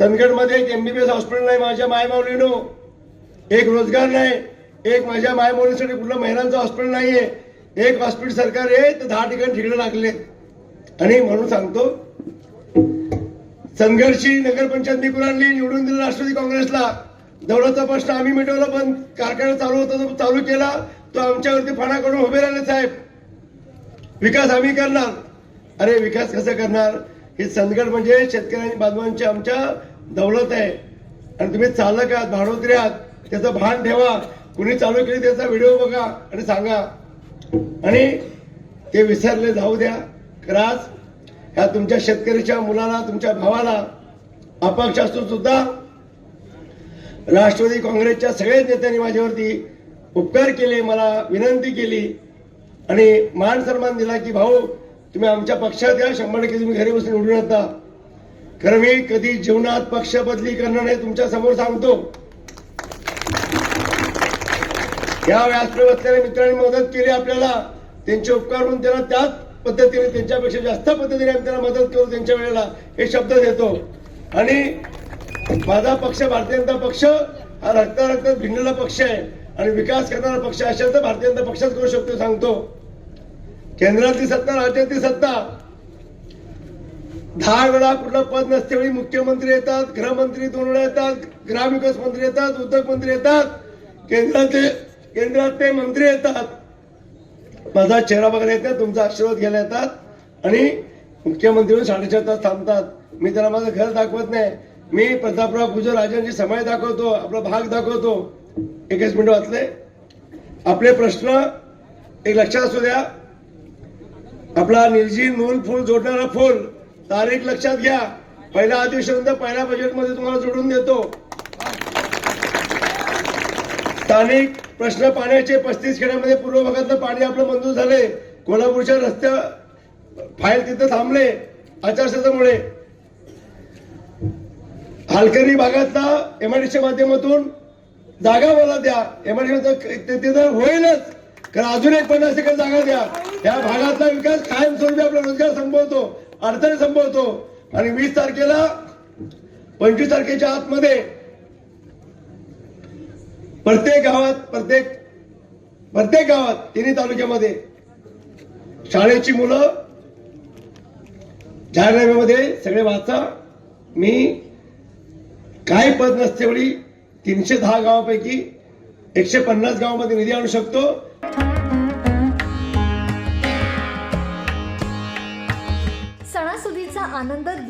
चंदगडमध्ये एक MBBS hospital नाही माझ्या मायमाऊलीनो एक रोजगार नाही एक माझ्या मायमाऊलीसाठी कुठलं महिलांचं हॉस्पिटल नाहीये. एक हॉस्पिटल सरकार आहे तर दहा ठिकाणी ठिकाणं लागले आणि म्हणून सांगतो चंदगडची नगरपंचायत निवडून आणली निवडून दिलं राष्ट्रवादी काँग्रेसला. दौलतचा प्रश्न आम्ही मिटवला पण कारखाना चालू होता तो चालू केला तो आमच्यावरती फणा करून उभे राहिले साहेब. विकास आम्ही करणार. अरे विकास कसं करणार? हे संदगड म्हणजे शेतकऱ्यांनी बांधवांची आमच्या दौलत आहे. आणि तुम्ही चालक आहात भाडोत्री आहात त्याचं भान ठेवा. कुणी चालू केली त्याचा व्हिडिओ बघा आणि सांगा. आणि ते विसरले जाऊ द्या. खराच ह्या तुमच्या शेतकरीच्या मुलाला तुमच्या भावाला अपक्ष असून सुद्धा राष्ट्रवादी काँग्रेसच्या सगळ्याच नेत्यांनी माझ्यावरती उपकार केले मला विनंती केली. आणि मान सन्मान दिला की भाऊ तुम्ही आमच्या पक्षात या शंभर टक्के तुम्ही घरी बसून निवडून येता. खरं मी कधी जीवनात पक्ष बदली करणार नाही तुमच्यासमोर सांगतो. या व्यासपीठ मित्रांनी मदत केली आपल्याला. त्यांचे उपकार म्हणून त्यांना त्याच पद्धतीने त्यांच्यापेक्षा जास्त पद्धतीने आम्ही त्यांना मदत करू त्यांच्या वेळेला हे शब्द देतो. आणि माझा पक्ष भारतीय जनता पक्ष हा रक्ता रक्तात भिडलेला पक्ष आहे. आणि विकास करणारा पक्ष असेल तर भारतीय जनता पक्षच करू शकतो सांगतो. केंद्रातली सत्ता राज्यातली सत्ता दहा वेळा कुठलं पद नसते वेळी मुख्यमंत्री येतात गृहमंत्री दोन वेळा येतात ग्रामविकास मंत्री येतात उद्योग मंत्री येतात केंद्राचे केंद्रातले मंत्री येतात. माझा चेहरा बघायला येतात तुमचा आशीर्वाद घ्यायला येतात आणि मुख्यमंत्री साडेचार तास थांबतात. मी त्यांना माझं घर दाखवत नाही. मी प्रतापराव गुजर राजांची समय दाखवतो आपला भाग दाखवतो. एकच मिनिट वाचले. आपले प्रश्न एक लक्षात असू द्या. आपला निर्जीव नूल फूल जोडणारा फूल तारीख लक्षात घ्या. पहिल्या अधिवेशनानंतर पहिल्या बजेटमध्ये तुम्हाला जोडून देतो. स्थानिक प्रश्न पाण्याचे पस्तीस खेड्यामध्ये पूर्व भागातलं पाणी आपलं मंजूर झाले. कोल्हापूरच्या रस्त्या फाईल तिथं थांबले. आचारसंहितेमुळे. हालकरी भागातला एमआयडीच्या माध्यमातून जागा मला द्या. एमआयडीसी तिथं होईलच. कारण अजून एक पन्नास एकर जागा द्या. या भागातला विकास कायमस्वरूपी आपला रोजगार संपवतो. अडचणी संपवतो आणि वीस तारखेला पंचवीस तारखेच्या आतमध्ये प्रत्येक गावात प्रत्येक प्रत्येक गावात तिन्ही तालुक्यामध्ये शाळेची मुलं जाहीरनाम्यामध्ये सगळे वाचा. मी काही पद नसते तीनशे दहा गावापैकी एकशे पन्नास गावामध्ये निधी आणू शकतो.